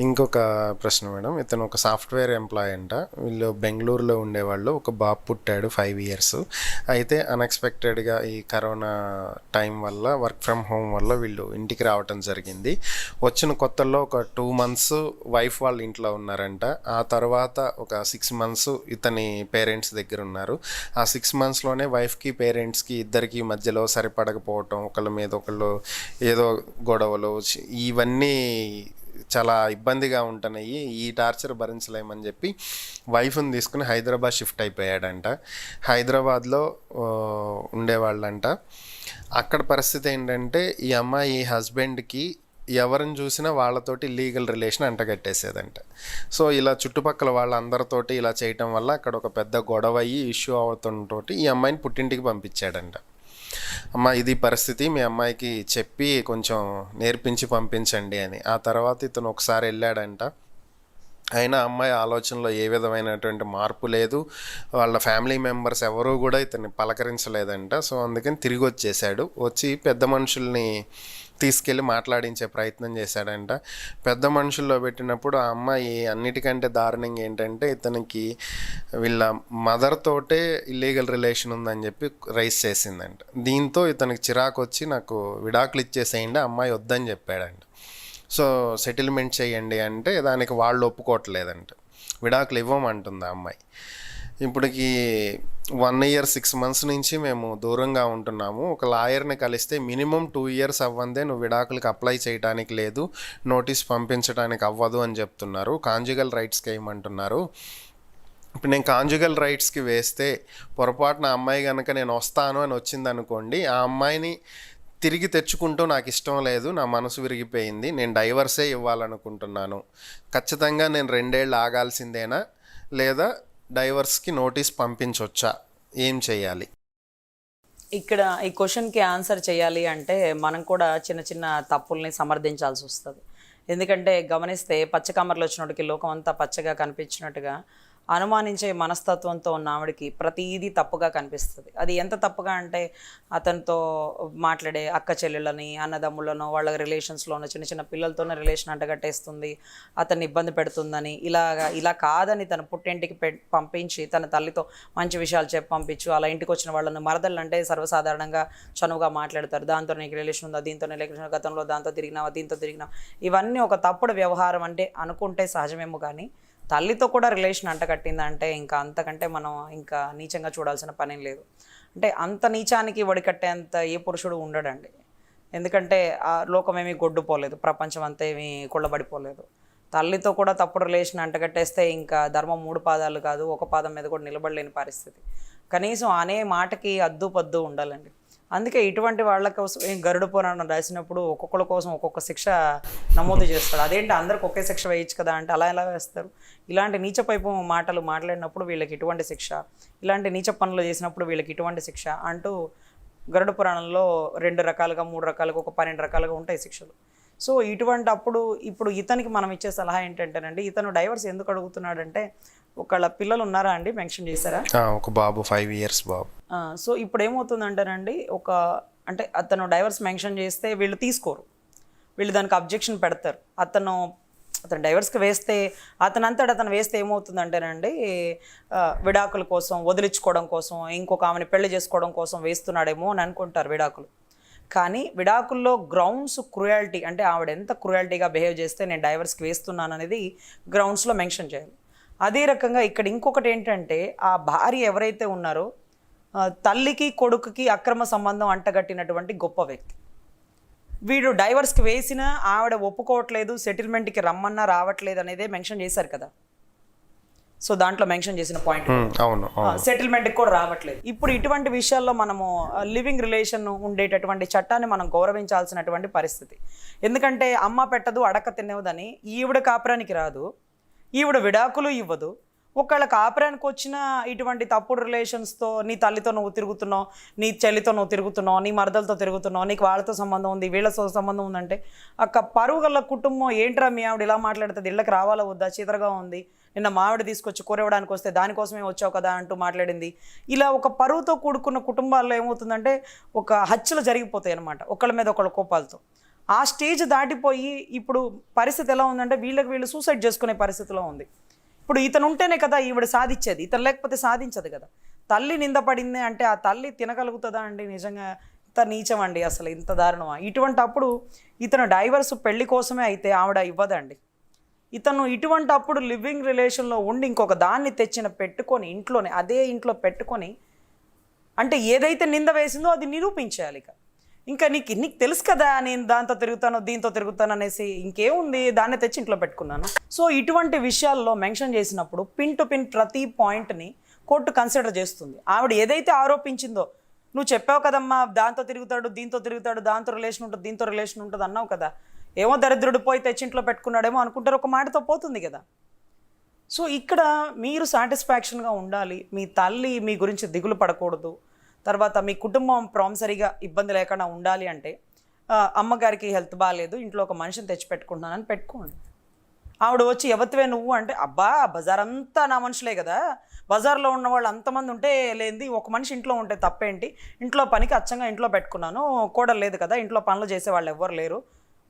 ఇంకొక ప్రశ్న మేడం. ఇతను ఒక సాఫ్ట్వేర్ ఎంప్లాయ్ అంట. వీళ్ళు బెంగళూరులో ఉండేవాళ్ళు. ఒక బాబు పుట్టాడు ఫైవ్ ఇయర్స్. అయితే అన్ఎక్స్పెక్టెడ్గా ఈ కరోనా టైం వల్ల వర్క్ ఫ్రమ్ హోమ్ వల్ల వీళ్ళు ఇంటికి రావటం జరిగింది. వచ్చిన కొత్తల్లో ఒక టూ మంత్స్ వైఫ్ వాళ్ళ ఇంట్లో ఉన్నారంట. ఆ తర్వాత ఒక సిక్స్ మంత్స్ ఇతని పేరెంట్స్ దగ్గర ఉన్నారు. ఆ సిక్స్ మంత్స్లోనే వైఫ్కి పేరెంట్స్కి ఇద్దరికి మధ్యలో సరిపడకపోవటం ఒకళ్ళ మీద ఒకళ్ళు ఏదో గొడవలు ఇవన్నీ చాలా ఇబ్బందిగా ఉంటున్నాయి. ఈ టార్చర్ భరించలేమని చెప్పి వైఫ్ని తీసుకుని హైదరాబాద్ షిఫ్ట్ అయిపోయాడంట. హైదరాబాద్లో ఉండేవాళ్ళంట. అక్కడ పరిస్థితి ఏంటంటే ఈ అమ్మాయి ఈ హస్బెండ్కి ఎవరిని చూసినా వాళ్ళతోటి లీగల్ రిలేషన్ అంటగట్టేసేదంట. సో ఇలా చుట్టుపక్కల వాళ్ళందరితోటి ఇలా చేయటం వల్ల అక్కడ ఒక పెద్ద గొడవ అయ్యి ఇష్యూ అవుతుంటోటి ఈ అమ్మాయిని పుట్టింటికి పంపించాడంట. అమ్మ ఇది పరిస్థితి మీ అమ్మాయికి చెప్పి కొంచెం నేర్పించి పంపించండి అని. ఆ తర్వాత ఇతను ఒకసారి వెళ్ళాడంట. అయినా అమ్మాయి ఆలోచనలో ఏ విధమైనటువంటి మార్పు లేదు. వాళ్ళ ఫ్యామిలీ మెంబర్స్ ఎవరూ కూడా ఇతన్ని పలకరించలేదంట. సో అందుకని తిరిగి వచ్చేసాడు. వచ్చి పెద్ద మనుషుల్ని తీసుకెళ్ళి మాట్లాడించే ప్రయత్నం చేశాడంట. పెద్ద మనుషుల్లో పెట్టినప్పుడు ఆ అమ్మాయి అన్నిటికంటే దారుణంగా ఏంటంటే ఇతనికి వీళ్ళ మదర్ తోటే ఇల్లీగల్ రిలేషన్ ఉందని చెప్పి రైస్ చేసిందంట. దీంతో ఇతనికి చిరాకు వచ్చి నాకు విడాకులు ఇచ్చేసేయండి అమ్మాయి వద్దని చెప్పాడంట. సో సెటిల్మెంట్ చేయండి అంటే దానికి వాళ్ళు ఒప్పుకోవట్లేదంట. విడాకులు ఇవ్వమంటుంది ఆ అమ్మాయి. ఇప్పటికి వన్ ఇయర్ సిక్స్ మంత్స్ నుంచి మేము దూరంగా ఉంటున్నాము. ఒక లాయర్ని కలిస్తే మినిమం టూ ఇయర్స్ అవ్వందే నువ్వు విడాకులకి అప్లై చేయడానికి లేదు నోటీస్ పంపించడానికి అవ్వదు అని చెప్తున్నారు. కాంజుగల్ రైట్స్కి వేయమంటున్నారు ఇప్పుడు నేను కాంజుగల్ రైట్స్కి వేస్తే పొరపాటున అమ్మాయి కనుక నేను వస్తాను అని వచ్చింది అనుకోండి ఆ అమ్మాయిని తిరిగి తెచ్చుకుంటూ నాకు ఇష్టం లేదు నా మనసు విరిగిపోయింది నేను డైవర్సే ఇవ్వాలనుకుంటున్నాను. ఖచ్చితంగా నేను రెండేళ్ళు ఆగాల్సిందేనా? లేదా డైవర్స్కి నోటీస్ పంపించవచ్చా ఏం చేయాలి? ఇక్కడ ఈ క్వశ్చన్కి ఆన్సర్ చేయాలి అంటే మనం కూడా చిన్న చిన్న తప్పుల్ని సమర్థించాల్సి వస్తుంది. ఎందుకంటే గమనిస్తే పచ్చకమర్లు వచ్చినట్టుకి లోకం అంతా పచ్చగా కనిపించినట్టుగా అనుమానించే మనస్తత్వంతో ఉన్న ఆవిడకి ప్రతిదీ తప్పుగా కనిపిస్తుంది. అది ఎంత తప్పుగా అంటే అతనితో మాట్లాడే అక్క చెల్లెళ్ళని అన్నదమ్ములను వాళ్ళ రిలేషన్స్లోనూ చిన్న చిన్న పిల్లలతోనే రిలేషన్ అంటగట్టేస్తుంది అతన్ని ఇబ్బంది పెడుతుందని ఇలాగా ఇలా కాదని తన పుట్టింటికి పె పంపించి తన తల్లితో మంచి విషయాలు చెప్పి పంపించు అలా ఇంటికి వచ్చిన వాళ్ళని మరదలు అంటే సర్వసాధారణంగా చనువుగా మాట్లాడతారు. దాంతో నీకు రిలేషన్ ఉందా? దీంతో రిలేషన్ గతంలో దాంతో తిరిగినావా? దీంతో తిరిగినావా? ఇవన్నీ ఒక తప్పుడు వ్యవహారం అంటే అనుకుంటే సహజమేమో కానీ తల్లితో కూడా రిలేషన్ అంటగట్టిందంటే ఇంకా అంతకంటే మనం ఇంకా నీచంగా చూడాల్సిన పనేం లేదు. అంటే అంత నీచానికి వడికట్టేంత ఏ పురుషుడు ఉండడండి. ఎందుకంటే ఆ లోకం ఏమీ గొడ్డుపోలేదు ప్రపంచం అంతా ఏమీ కుళ్ళబడిపోలేదు తల్లితో కూడా తప్పుడు రిలేషన్ అంటగట్టేస్తే ఇంకా ధర్మం మూడు పాదాలు కాదు ఒక పాదం మీద కూడా నిలబడలేని పరిస్థితి. కనీసం అనే మాటకి అద్దు పద్దు ఉండాలండి. అందుకే ఇటువంటి వాళ్ళ కోసం గరుడ పురాణం రాసినప్పుడు ఒక్కొక్కళ్ళ కోసం ఒక్కొక్క శిక్ష నమోదు చేస్తాడు అదేంటి? అందరికి ఒకే శిక్ష వేయచ్చు కదా అంటే అలా ఎలా వేస్తారు? ఇలాంటి నీచపైపు మాటలు మాట్లాడినప్పుడు వీళ్ళకి ఇటువంటి శిక్ష ఇలాంటి నీచ పనులు చేసినప్పుడు వీళ్ళకి ఇటువంటి శిక్ష అంటూ గరుడ పురాణంలో రెండు రకాలుగా మూడు రకాలుగా ఒక పన్నెండు రకాలుగా ఉంటాయి శిక్షలు. సో ఇటువంటి అప్పుడు ఇప్పుడు ఇతనికి మనం ఇచ్చే సలహా ఏంటంటేనండి ఇతను డైవర్స్ ఎందుకు అడుగుతున్నాడంటే ఒకళ్ళ పిల్లలు ఉన్నారా అండి? మెన్షన్ చేశారా? ఒక బాబు ఫైవ్ ఇయర్స్ బాబు. సో ఇప్పుడు ఏమవుతుందంటేనండి ఒక అంటే అతను డైవర్స్ మెన్షన్ చేస్తే వీళ్ళు తీసుకోరు. వీళ్ళు దానికి అబ్జెక్షన్ పెడతారు. అతను అతను డైవర్స్కి వేస్తే అతనంతట అతను వేస్తే ఏమవుతుందంటేనండి ఆ, విడాకుల కోసం వదిలించుకోవడం కోసం ఇంకొక ఆమెను పెళ్ళి చేసుకోవడం కోసం వేస్తున్నాడేమో అని అనుకుంటారు విడాకులు. కానీ విడాకుల్లో గ్రౌండ్స్ క్రుయాలిటీ అంటే ఆవిడ ఎంత క్రుయాలిటీగా బిహేవ్ చేస్తే నేను డైవర్స్కి వేస్తున్నాను అనేది గ్రౌండ్స్లో మెన్షన్ చేయాలి. అదే రకంగా ఇక్కడ ఇంకొకటి ఏంటంటే ఆ భార్య ఎవరైతే ఉన్నారో తల్లికి కొడుకుకి అక్రమ సంబంధం అంటగట్టినటువంటి గొప్ప వ్యక్తి. వీడు డైవర్స్కి వేసినా ఆవిడ ఒప్పుకోవట్లేదు సెటిల్మెంట్కి రమ్మన్నా రావట్లేదు అనేదే మెన్షన్ చేశారు కదా. సో దాంట్లో మెన్షన్ చేసిన పాయింట్ అవును సెటిల్మెంట్కి కూడా రావట్లేదు. ఇప్పుడు ఇటువంటి విషయాల్లో మనము లివింగ్ రిలేషన్ ఉండేటటువంటి చట్టాన్ని మనం గౌరవించాల్సినటువంటి పరిస్థితి. ఎందుకంటే అమ్మ పెట్టదు అడక తినేవదని ఈవిడ కాపురానికి రాదు. ఈవిడ విడాకులు ఇవ్వదు. ఒకళ్ళ కాపురానికి వచ్చిన ఇటువంటి తప్పుడు రిలేషన్స్తో నీ తల్లితో నువ్వు తిరుగుతున్నావు నీ చెల్లితో నువ్వు తిరుగుతున్నావు నీ మరదలతో తిరుగుతున్నావు నీకు వాళ్ళతో సంబంధం ఉంది వీళ్ళతో సంబంధం ఉందంటే అక్క పరువు గల కుటుంబం ఏంట్రా మీ ఆవిడ ఇలా మాట్లాడుతుంది ఇళ్ళకి రావాలా వద్దా చీదరగా ఉంది నిన్న మావిడ తీసుకొచ్చి కూరవడానికి వస్తే దానికోసమే వచ్చావు కదా అంటూ మాట్లాడింది. ఇలా ఒక పరువుతో కూడుకున్న కుటుంబాల్లో ఏమవుతుందంటే ఒక హత్యలు జరిగిపోతాయి అనమాట ఒకళ్ళ మీద ఒకళ్ళ కోపాలతో. ఆ స్టేజ్ దాటిపోయి ఇప్పుడు పరిస్థితి ఎలా ఉందంటే వీళ్ళకి వీళ్ళు సూసైడ్ చేసుకునే పరిస్థితిలో ఉంది. ఇప్పుడు ఇతను ఉంటేనే కదా ఈవిడ సాధించేది ఇతను లేకపోతే సాధించదు కదా. తల్లి నిందపడింది అంటే ఆ తల్లి తినగలుగుతుందా అండి? నిజంగా ఇంత నీచం అండి అసలు ఇంత దారుణమా? ఇటువంటి అప్పుడు ఇతను డైవర్స్ పెళ్ళి కోసమే అయితే ఆవిడ ఇవ్వదండి. ఇతను ఇటువంటి అప్పుడు లివింగ్ రిలేషన్లో ఉండి ఇంకొక దాన్ని తెచ్చిన పెట్టుకొని ఇంట్లోనే అదే ఇంట్లో పెట్టుకొని అంటే ఏదైతే నింద వేసిందో అది నిరూపించాలి ఇక. ఇంకా నీకు నీకు తెలుసు కదా నేను దాంతో తిరుగుతాను దీంతో తిరుగుతాను అనేసి ఇంకేముంది? దాన్ని తెచ్చి ఇంట్లో పెట్టుకున్నాను. సో ఇటువంటి విషయాల్లో మెన్షన్ చేసినప్పుడు పిన్ టు పిన్ ప్రతి పాయింట్ని కోర్టు కన్సిడర్ చేస్తుంది. ఆవిడ ఏదైతే ఆరోపించిందో నువ్వు చెప్పావు కదమ్మా దాంతో తిరుగుతాడు దీంతో తిరుగుతాడు దాంతో రిలేషన్ ఉంటుంది దీంతో రిలేషన్ ఉంటుంది అన్నావు కదా. ఏమో దరిద్రుడు పోయి తెచ్చి ఇంట్లో పెట్టుకున్నాడేమో అనుకుంటారు ఒక మాటతో పోతుంది కదా. సో ఇక్కడ మీరు సాటిస్ఫాక్షన్గా ఉండాలి మీ తల్లి మీ గురించి దిగులు పడకూడదు తర్వాత మీ కుటుంబం ప్రాంసరీగా ఇబ్బంది లేకుండా ఉండాలి అంటే అమ్మగారికి హెల్త్ బాగాలేదు ఇంట్లో ఒక మనిషిని తెచ్చిపెట్టుకుంటున్నానని పెట్టుకోండి. ఆవిడ వచ్చి ఎవతివే నువ్వు? అంటే అబ్బా బజార్ అంతా నా మనుషులే కదా. బజార్లో ఉన్న వాళ్ళు అంతమంది ఉంటే లేనిది ఒక మనిషి ఇంట్లో ఉంటే తప్పేంటి? ఇంట్లో పనికి అచ్చంగా ఇంట్లో పెట్టుకున్నాను కోడలు లేదు కదా ఇంట్లో పనులు చేసే వాళ్ళు ఎవ్వరు లేరు.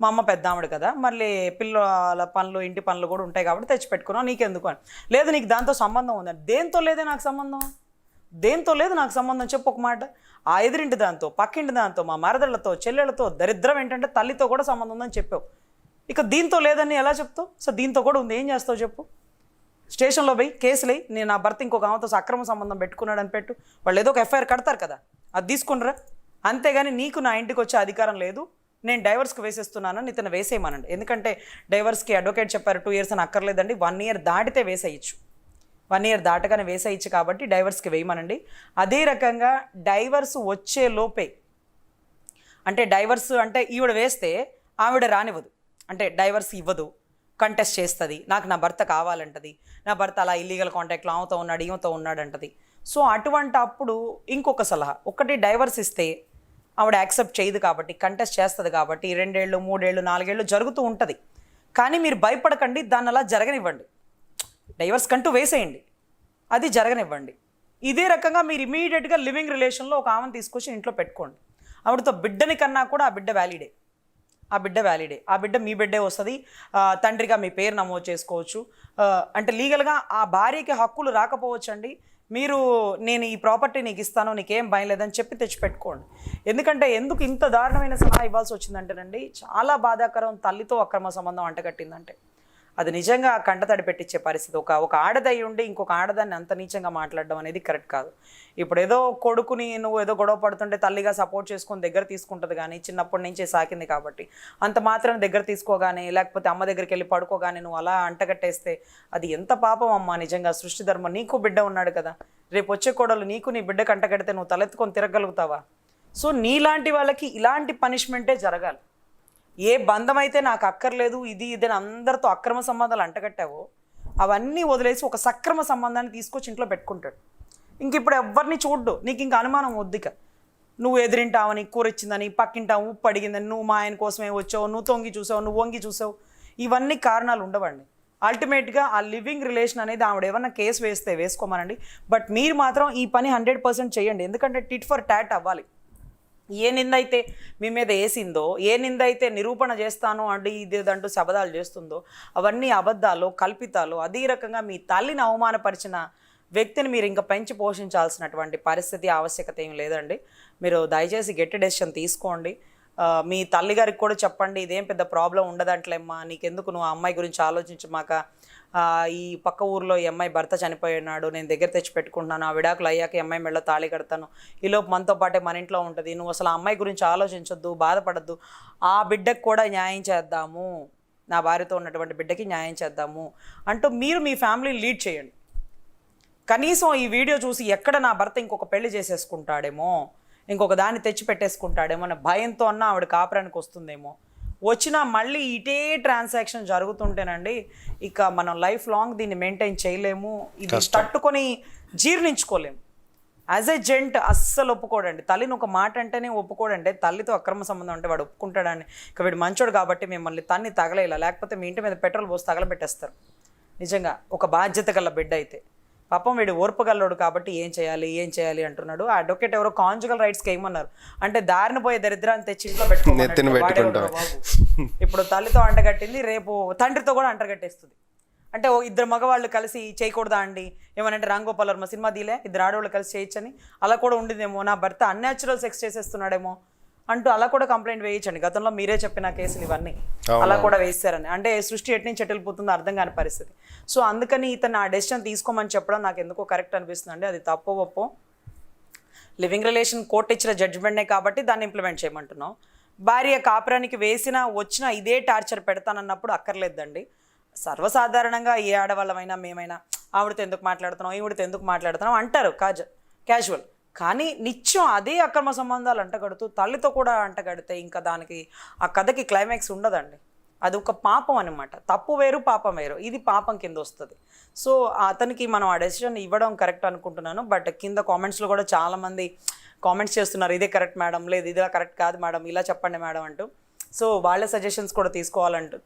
మా అమ్మ పెద్ద ఆవిడ కదా మళ్ళీ పిల్లల పనులు ఇంటి పనులు కూడా ఉంటాయి కాబట్టి తెచ్చి పెట్టుకున్నావు నీకెందుకు? అని. లేదు నీకు దాంతో సంబంధం ఉందని దేంతో లేదే నాకు సంబంధం? దేంతో లేదు నాకు సంబంధం. చెప్పు ఒక మాట. ఆ ఎదురింటి దాంతో పక్కింటి దాంతో మా మరదళ్ళతో చెల్లెళ్ళతో దరిద్రం ఏంటంటే తల్లితో కూడా సంబంధం ఉందని చెప్పావు. ఇక దీంతో లేదని ఎలా చెప్తావు? సో దీంతో కూడా ఉంది. ఏం చేస్తావు చెప్పు. స్టేషన్లో పోయి కేసులై నేను నా భర్త ఇంకొక ఆమెతో అక్రమ సంబంధం పెట్టుకున్నాడని పెట్టు. వాళ్ళు ఏదో ఒక ఎఫ్ఐఆర్ కడతారు కదా. అది తీసుకుండ్రా. అంతేగాని నీకు నా ఇంటికి వచ్చే అధికారం లేదు. నేను డైవర్స్కి వేసేస్తున్నానని ఇతను వేసేయమనండి. ఎందుకంటే డైవర్స్కి అడ్వకేట్ చెప్పారు టూ ఇయర్స్ అని అక్కర్లేదండి. వన్ ఇయర్ దాటితే వేసేయచ్చు. వన్ ఇయర్ దాటగానే వేసేయచ్చు కాబట్టి డైవర్స్కి వేయమనండి. అదే రకంగా డైవర్స్ వచ్చే లోపే అంటే డైవర్స్ అంటే ఈవిడ వేస్తే ఆవిడ రానివ్వదు. అంటే డైవర్స్ ఇవ్వదు కంటెస్ట్ చేస్తుంది. నాకు నా భర్త కావాలంటది నా భర్త అలా ఇల్లీగల్ కాంటాక్ట్లో ఆమెతో ఉన్నాడు ఈమెతో ఉన్నాడు అంటది సో అటువంటి అప్పుడు ఇంకొక సలహా ఒకటి డైవర్స్ ఇస్తే ఆవిడ యాక్సెప్ట్ చేయదు కాబట్టి కంటెస్ట్ చేస్తుంది కాబట్టి రెండేళ్ళు మూడేళ్ళు నాలుగేళ్ళు జరుగుతూ ఉంటుంది. కానీ మీరు భయపడకండి దాన్ని అలా జరగనివ్వండి. డైవర్స్ కంటూ వేసేయండి. అది జరగనివ్వండి. ఇదే రకంగా మీరు ఇమీడియట్గా లివింగ్ రిలేషన్లో ఒక ఆమెను తీసుకొచ్చి ఇంట్లో పెట్టుకోండి. ఆవిడతో బిడ్డని కన్నా కూడా ఆ బిడ్డ వ్యాలిడే. ఆ బిడ్డ వ్యాలిడే. ఆ బిడ్డ మీ బిడ్డే వస్తుంది. తండ్రిగా మీ పేరు నమోదు చేసుకోవచ్చు. అంటే లీగల్గా ఆ భార్యకి హక్కులు రాకపోవచ్చు అండి మీరు నేను ఈ ప్రాపర్టీ నీకు ఇస్తాను నీకేం భయం లేదని చెప్పి తెచ్చిపెట్టుకోండి. ఎందుకంటే ఎందుకు ఇంత దారుణమైన సలహా ఇవ్వాల్సి వచ్చిందంటేనండి చాలా బాధాకరం తల్లితో అక్రమ సంబంధం అంటగట్టిందంటే. అది నిజంగా కంటతడి పెట్టించే పరిస్థితి. ఒక ఒక ఆడదై ఉండి ఇంకొక ఆడదాన్ని అంత నీచంగా మాట్లాడడం అనేది కరెక్ట్ కాదు. ఇప్పుడు ఏదో కొడుకుని నువ్వు ఏదో గొడవ పడుతుంటే తల్లిగా సపోర్ట్ చేసుకొని దగ్గర తీసుకుంటుంది కానీ చిన్నప్పటి నుంచే సాకింది కాబట్టి అంత మాత్రం దగ్గర తీసుకోగానే లేకపోతే అమ్మ దగ్గరికి వెళ్ళి పడుకోగానే నువ్వు అలా అంటగట్టేస్తే అది ఎంత పాపం అమ్మా నిజంగా సృష్టి ధర్మం. నీకు బిడ్డ ఉన్నాడు కదా. రేపు వచ్చే కోడలు నీకు నీ బిడ్డకు అంటగడితే నువ్వు తలెత్తుకొని తిరగలుగుతావా సో నీలాంటి వాళ్ళకి ఇలాంటి పనిష్మెంటే జరగాలి. ఏ బంధం అయితే నాకు అక్కర్లేదు ఇది ఇది అందరితో అక్రమ సంబంధాలు అంటగట్టావో అవన్నీ వదిలేసి ఒక సక్రమ సంబంధాన్ని తీసుకొచ్చి ఇంట్లో పెట్టుకుంటాడు. ఇంక ఇప్పుడు ఎవరిని చూడ్డు నీకు ఇంక అనుమానం వద్దిక. నువ్వు ఎదిరింటావని కూర ఇచ్చిందని పక్కింటావు ఉప్పు అడిగిందని నువ్వు మా ఆయన కోసమే వచ్చావు నువ్వు తొంగి చూసావు నువ్వు వంగి చూసావు ఇవన్నీ కారణాలు ఉండవండి. అల్టిమేట్గా ఆ లివింగ్ రిలేషన్ అనేది ఆవిడ ఏమన్నా కేసు వేస్తే వేసుకోమనండి. బట్ మీరు మాత్రం ఈ పని హండ్రెడ్ పర్సెంట్ చేయండి. ఎందుకంటే టిట్ ఫర్ టాట్ అవ్వాలి. ఏ నింద అయితే మీ మీద వేసిందో ఏ నింద అయితే నిరూపణ చేస్తాను అంటే ఇది అంటూ శబదాలు చేస్తుందో అవన్నీ అబద్ధాలు కల్పితాలు అదే రకంగా మీ తల్లిని అవమానపరిచిన వ్యక్తిని మీరు ఇంకా పెంచి పోషించాల్సినటువంటి పరిస్థితి ఆవశ్యకత ఏం లేదండి. మీరు దయచేసి గట్టి డెసిషన్ తీసుకోండి. మీ తల్లిగారికి కూడా చెప్పండి ఇదేం పెద్ద ప్రాబ్లం ఉండదంట్లేమ్మా నీకెందుకు నువ్వు ఆ అమ్మాయి గురించి ఆలోచించమాక ఈ పక్క ఊర్లో ఈ అమ్మాయి భర్త చనిపోయినాడు నేను దగ్గర తెచ్చి పెట్టుకుంటున్నాను ఆ విడాకులు అయ్యాక ఈ అమ్మాయి మెళ్ళ తాళి కడతాను. ఈలోపు మనతో పాటే మన ఇంట్లో ఉంటుంది నువ్వు అసలు ఆ అమ్మాయి గురించి ఆలోచించొద్దు బాధపడద్దు ఆ బిడ్డకు కూడా న్యాయం చేద్దాము నా భార్యతో ఉన్నటువంటి బిడ్డకి న్యాయం చేద్దాము అంటూ మీరు మీ ఫ్యామిలీని లీడ్ చేయండి. కనీసం ఈ వీడియో చూసి ఎక్కడ నా భర్త ఇంకొక పెళ్ళి చేసేసుకుంటాడేమో ఇంకొక దాన్ని తెచ్చి పెట్టేసుకుంటాడేమో అనే భయంతో అన్న ఆవిడ కాపురానికి వస్తుందేమో. వచ్చినా మళ్ళీ ఇటే ట్రాన్సాక్షన్ జరుగుతుంటేనండి ఇక మనం లైఫ్ లాంగ్ దీన్ని మెయింటైన్ చేయలేము. ఇది తట్టుకొని జీర్ణించుకోలేము. యాజ్ ఎ జెంట్ అస్సలు ఒప్పుకోడండి. తల్లిని ఒక మాట అంటేనే ఒప్పుకోడండి. తల్లితో అక్రమ సంబంధం అంటే వాడు ఒప్పుకుంటాడని. ఇక వీడు మంచోడు కాబట్టి మిమ్మల్ని తన్ని తగలేలా. లేకపోతే మీ ఇంటి మీద పెట్రోల్ పోసి తగలబెట్టేస్తారు. నిజంగా ఒక బాధ్యత గల బిడ్డ అయితే. పాపం వీడు ఓర్పగలడు కాబట్టి ఏం చేయాలి ఏం చేయాలి అంటున్నాడు. ఆ అడ్వకేట్ ఎవరో కాంజుగల్ రైట్స్కి ఏమన్నారు? అంటే దారిన పోయే దరిద్రాన్ని తెచ్చి ఇంట్లో బాబు. ఇప్పుడు తల్లితో అంటగట్టింది రేపు తండ్రితో కూడా అంటగట్టేస్తుంది అంటే ఓ ఇద్దరు మగవాళ్ళు కలిసి చేయకూడదా అండి? ఏమనంటే రాంగోపాల్ వర్మ సినిమా దీలే ఇద్దరు ఆడవాళ్ళు కలిసి చేయొచ్చని. అలా కూడా ఉండిందేమో. నా భర్త అన్యాచురల్ సెక్స్ చేసేస్తున్నాడేమో. అంటూ అలా కూడా కంప్లైంట్ వేయించండి గతంలో మీరే చెప్పిన కేసులు ఇవన్నీ. అలా కూడా వేస్తారని. అంటే సృష్టి ఎటు నుంచి ఎటుపోతుందో అర్థం కాని పరిస్థితి. సో అందుకని ఇతను ఆ డెసిషన్ తీసుకోమని చెప్పడం నాకు ఎందుకో కరెక్ట్ అనిపిస్తుంది అండి అది తప్పో ఒప్పో. లివింగ్ రిలేషన్ కోర్టు ఇచ్చిన జడ్జిమెంట్నే కాబట్టి దాన్ని ఇంప్లిమెంట్ చేయమంటున్నాం. భార్య కాపురానికి వేసినా వచ్చినా ఇదే టార్చర్ పెడతానన్నప్పుడు అక్కర్లేదండి. సర్వసాధారణంగా ఏ ఆడవాళ్ళమైనా మేమైనా ఆవిడతో ఎందుకు మాట్లాడుతున్నాం ఈవిడతో ఎందుకు మాట్లాడుతున్నాం అంటారు కాజ క్యాజువల్. కానీ నిత్యం అదే అక్రమ సంబంధాలు అంటగడుతూ తల్లితో కూడా అంటగడితే ఇంకా దానికి ఆ కథకి క్లైమాక్స్ ఉండదండి. అది ఒక పాపం అనమాట తప్పు వేరు పాపం వేరు. ఇది పాపం కింద వస్తుంది. సో అతనికి మనం ఆ డెసిషన్ ఇవ్వడం కరెక్ట్ అనుకుంటున్నాను. బట్ కింద కామెంట్స్లో కూడా చాలామంది కామెంట్స్ చేస్తున్నారు ఇదే కరెక్ట్ మేడం లేదు ఇదే కరెక్ట్ కాదు మేడం ఇలా చెప్పండి మేడం అంటూ. సో వాళ్ళ సజెషన్స్ కూడా తీసుకోవాలంటూ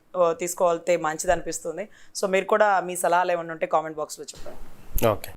తీసుకోవాలితే మంచిది అనిపిస్తుంది సో మీరు కూడా మీ సలహాలు ఏమైనా ఉంటే కామెంట్ బాక్స్లో చెప్పండి. ఓకే.